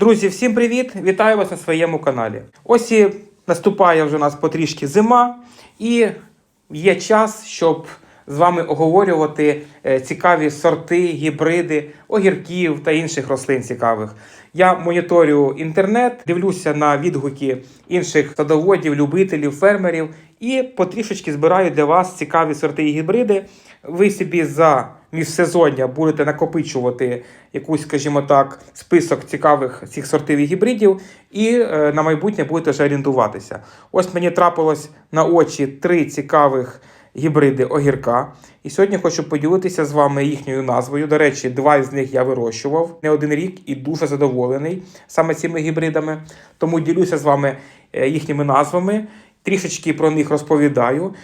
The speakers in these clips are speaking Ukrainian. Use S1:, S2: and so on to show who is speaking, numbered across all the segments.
S1: Друзі, всім привіт! Вітаю вас на своєму каналі. Ось і наступає вже у нас потрішки зима, і є час, щоб з вами оговорювати е, цікаві сорти, гібриди, огірків та інших рослин цікавих. Я моніторю інтернет, дивлюся на відгуки інших садоводів, любителів, фермерів і потрішечки збираю для вас цікаві сорти і гібриди. Ви собі за міжсезоння будете накопичувати якусь, скажімо так, список цікавих цих сортів і гібридів, і е, на майбутнє будете вже орієнтуватися. Ось мені трапилось на очі три цікавих гібриди огірка. І сьогодні хочу поділитися з вами їхньою назвою. До речі, два з них я вирощував не один рік і дуже задоволений саме цими гібридами. Тому ділюся з вами е, їхніми назвами, трішечки про них розповідаю.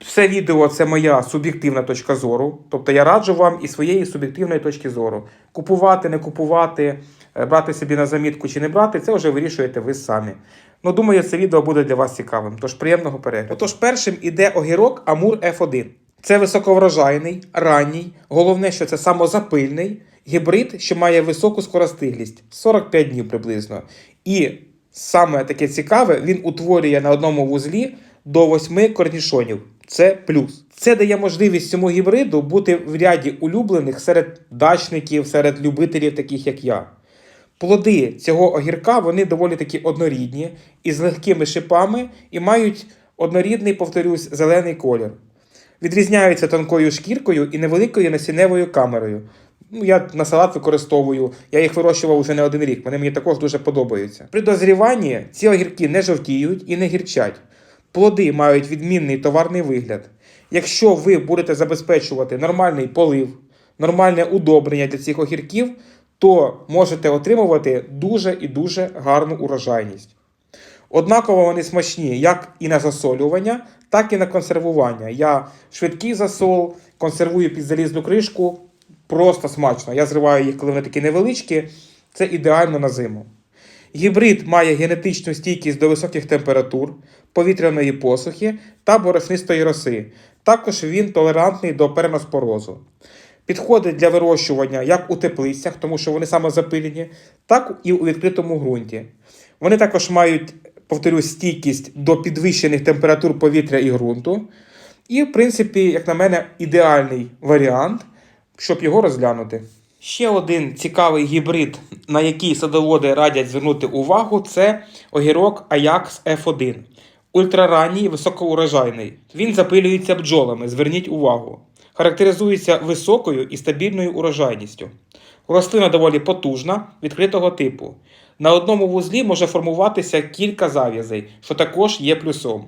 S1: Все відео це моя суб'єктивна точка зору. Тобто я раджу вам із своєї суб'єктивної точки зору. Купувати, не купувати, е, брати собі на замітку чи не брати, це вже вирішуєте ви самі. Ну, думаю, це відео буде для вас цікавим. Тож приємного перегляду. Отож, першим іде огірок Амур F1. Це високоврожайний, ранній, головне, що це самозапильний гібрид, що має високу скоростиглість 45 днів приблизно. І саме таке цікаве, він утворює на одному вузлі до 8 корнішонів. Це плюс. Це дає можливість цьому гібриду бути в ряді улюблених серед дачників, серед любителів, таких як я. Плоди цього огірка вони доволі таки однорідні, із легкими шипами і мають однорідний, повторюсь, зелений колір. Відрізняються тонкою шкіркою і невеликою насінневою камерою. Ну, я на салат використовую, я їх вирощував уже не один рік, вони мені також дуже подобаються. При дозріванні ці огірки не жовтіють і не гірчать. Плоди мають відмінний товарний вигляд. Якщо ви будете забезпечувати нормальний полив, нормальне удобрення для цих огірків, то можете отримувати дуже і дуже гарну урожайність. Однаково вони смачні як і на засолювання, так і на консервування. Я швидкий засол, консервую під залізну кришку. Просто смачно. Я зриваю їх, коли вони такі невеличкі. Це ідеально на зиму. Гібрид має генетичну стійкість до високих температур, повітряної посухи та борошнистої роси. Також він толерантний до переноспорозу. Підходить для вирощування як у теплицях, тому що вони саме запилені, так і у відкритому ґрунті. Вони також мають, повторюсь, стійкість до підвищених температур повітря і ґрунту. І, в принципі, як на мене, ідеальний варіант, щоб його розглянути. Ще один цікавий гібрид, на який садоводи радять звернути увагу, це огірок Ajax F1. Ультраранній, високоурожайний. Він запилюється бджолами, зверніть увагу. Характеризується високою і стабільною урожайністю. Рослина доволі потужна, відкритого типу. На одному вузлі може формуватися кілька зав'язей, що також є плюсом.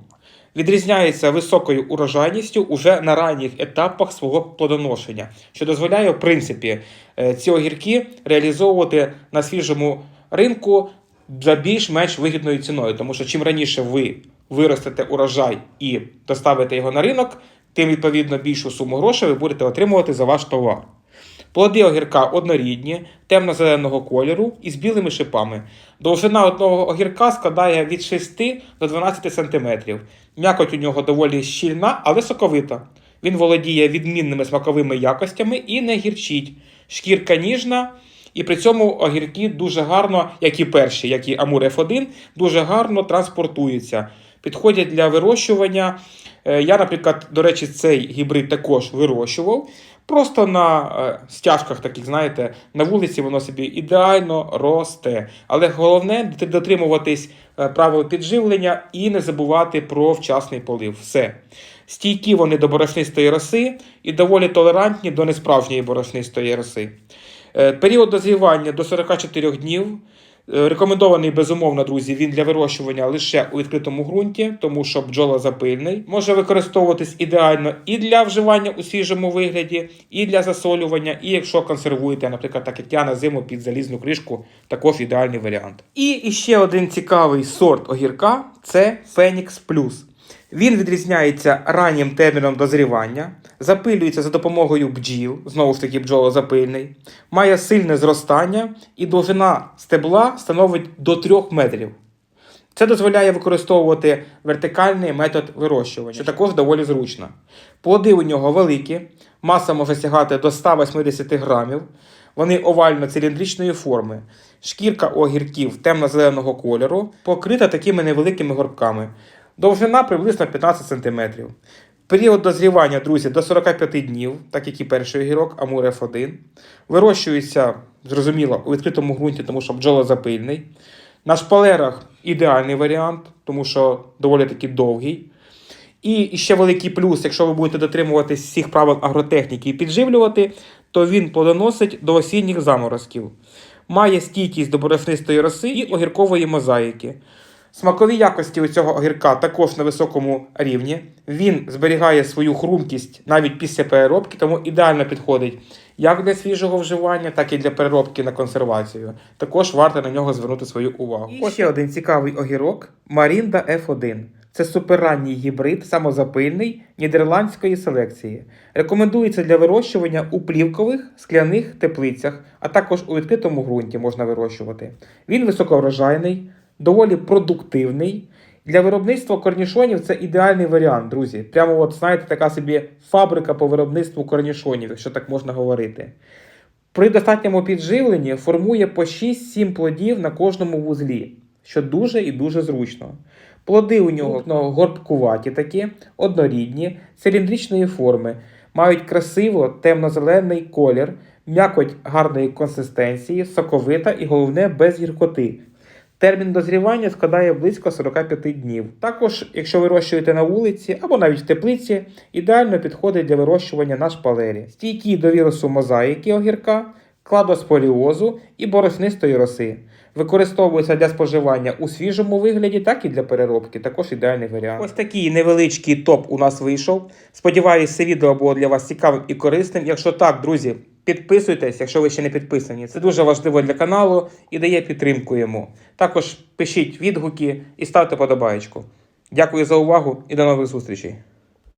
S1: Відрізняється високою урожайністю уже на ранніх етапах свого плодоношення, що дозволяє, в принципі, е, ці огірки реалізовувати на свіжому ринку за більш-менш вигідною ціною. Тому що чим раніше ви виростете урожай і доставите його на ринок, тим відповідно більшу суму грошей ви будете отримувати за ваш товар. Плоди огірка однорідні, темно-зеленого кольору і з білими шипами. Довжина одного огірка складає від 6 до 12 см. М'якоть у нього доволі щільна, але соковита. Він володіє відмінними смаковими якостями і не гірчить. Шкірка ніжна, і при цьому огірки дуже гарно, як і перші, як і Амур F1, дуже гарно транспортуються. Підходять для вирощування. Е, Я, наприклад, до речі, цей гібрид також вирощував. Просто на е, стяжках таких, знаєте, на вулиці воно собі ідеально росте. Але головне дотримуватись е, правил підживлення і не забувати про вчасний полив. Все. Стійкі вони до борошнистої роси і доволі толерантні до несправжньої борошнистої роси. Е, Період дозрівання до 44 днів. Е, Рекомендований, безумовно, друзі, він для вирощування лише у відкритому ґрунті, тому що бджолозапильний. Може використовуватись ідеально і для вживання у свіжому вигляді, і для засолювання, і якщо консервуєте, наприклад, так як я на зиму під залізну кришку, також ідеальний варіант. І ще один цікавий сорт огірка це Phoenix Plus. Він відрізняється раннім терміном дозрівання, запилюється за допомогою бджіл, знову ж таки бджолозапильний, має сильне зростання і довжина стебла становить до 3 метрів. Це дозволяє використовувати вертикальний метод вирощування, що також доволі зручно. Плоди у нього великі, маса може сягати до 180 грамів. Вони овально-циліндричної форми. Шкірка огірків темно-зеленого кольору, покрита такими невеликими горбками. Довжина приблизно 15 см. Період дозрівання, друзі, до 45 днів, так як і перший огірок, Амур F1. Вирощується, зрозуміло, у відкритому ґрунті, тому що бджолозапильний. На шпалерах ідеальний варіант, тому що доволі таки довгий. І ще великий плюс, якщо ви будете дотримуватись всіх правил агротехніки і підживлювати, то він плодоносить до осінніх заморозків. Має стійкість до бороснистої роси і огіркової мозаїки. Смакові якості у цього огірка також на високому рівні. Він зберігає свою хрумкість навіть після переробки, тому ідеально підходить як для свіжого вживання, так і для переробки на консервацію. Також варто на нього звернути свою увагу. І ще один цікавий огірок Марінда F1. Це суперранній гібрид, самозапильний нідерландської селекції. Рекомендується для вирощування у плівкових скляних теплицях, а також у відкритому ґрунті можна вирощувати. Він високоврожайний, доволі продуктивний. Для виробництва корнішонів це ідеальний варіант, друзі. Прямо, от знаєте, така собі фабрика по виробництву корнішонів, якщо так можна говорити. При достатньому підживленні формує по 6-7 плодів на кожному вузлі, що дуже і дуже зручно. Плоди у нього ну, горбкуваті такі, однорідні, циліндричної форми, мають красиво темно-зелений колір, м'якоть гарної консистенції, соковита і головне без гіркоти. Термін дозрівання складає близько 45 днів. Також, якщо вирощуєте на вулиці або навіть в теплиці, ідеально підходить для вирощування на шпалері. Стійкі до вірусу мозаїки огірка, кладоспоріозу і бороснистої роси. Використовується для споживання у свіжому вигляді, так і для переробки. Також ідеальний варіант. Ось такий невеличкий топ у нас вийшов. Сподіваюсь, це відео було для вас цікавим і корисним. Якщо так, друзі, підписуйтесь, якщо ви ще не підписані. Це дуже важливо для каналу і дає підтримку йому. Також пишіть відгуки і ставте подобаєчку. Дякую за увагу і до нових зустрічей.